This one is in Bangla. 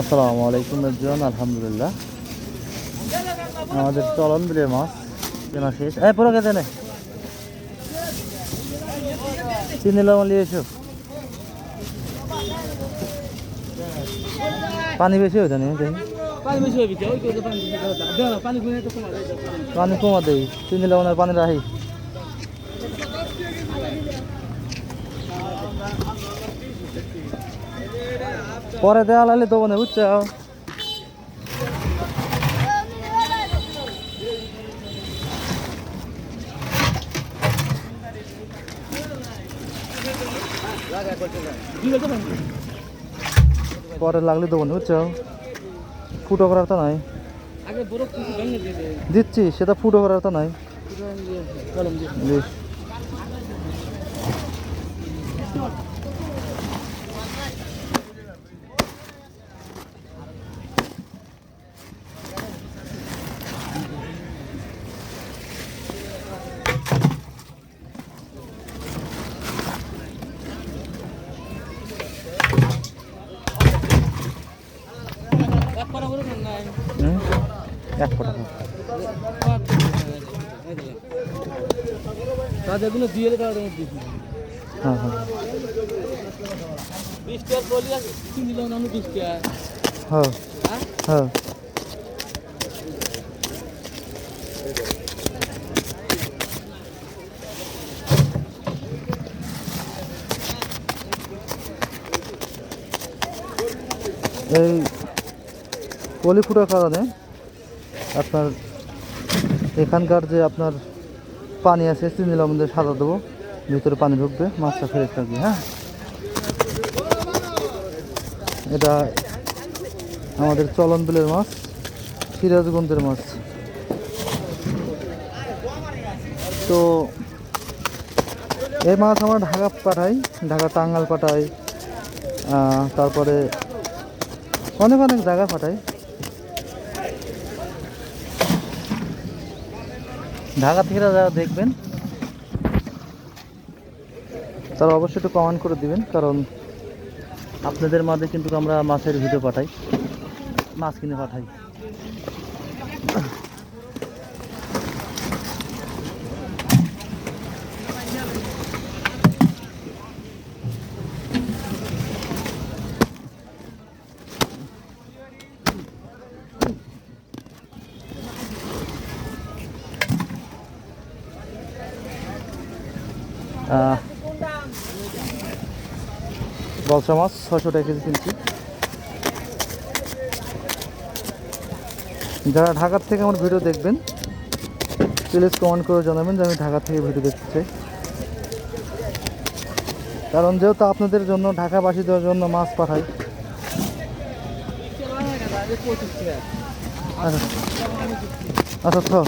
আসসালামু আলাইকুম একজন আলহামদুলিল্লাহ। আমাদের চলন বিলের মাছ কেনা শেষ। এই পুরো খেতে নে। চিনি লবণ নিয়ে এসো। পানি বেশি হয়েছে নি দেখি। পানি হয়ে গেছে ওই তো পানি বেশি করে দাও দাও পানি গুনে তো কমা যায় পানি কমা দেই চিনি লবণ আর পানি রাহি পরে দেওয়া লাগলে তো মনে বুঝছ? পারি লাগলে দেবো না, বুঝছ? ফুটো করার তো নাই। দিচ্ছি সেটা ফুটো করার তো নাই। দিয়ে বেশ এক পারা বড় না নাই হুম এক ফোটা তাদেরগুলো দিয়ে দিতে হ্যাঁ হ্যাঁ বিশ টাকার বলি আর টাকা হ্যাঁ এই কলি ফুটার কারণে আপনার এখানকার যে আপনার পানি আছে চিনি লবণদের সাদা দেবো, ভিতরে পানি ঢুকবে, মাছটা ফ্রেশ থাকবে হ্যাঁ? এটা আমাদের চলন বিলের মাছ, সিরাজগঞ্জের মাছ। তো এই মাছ আমরা ঢাকা পাঠাই, ঢাকা টাঙ্গাল পাঠাই তারপরে অনেক অনেক জায়গা পাঠাই। ঢাকা থেকে যারা দেখবেন, তারা অবশ্যই একটু কমেন্ট করে দিবেন, কারণ আপনাদের মাঝে কিন্তু আমরা মাছের ভিডিও পাঠাই, মাছ কিনে পাঠাই। বলসা মাছ ছশো টাকা কেজি কিনছি। যারা ঢাকার থেকে আমার ভিডিও দেখবেন প্লিজ কমেন্ট করে জানাবেন যে আমি ঢাকা থেকে ভিডিও দেখতে চাই। কারণ যেহেতু আপনাদের জন্য, ঢাকাবাসীদের জন্য মাছ পাঠাই। আচ্ছা আচ্ছা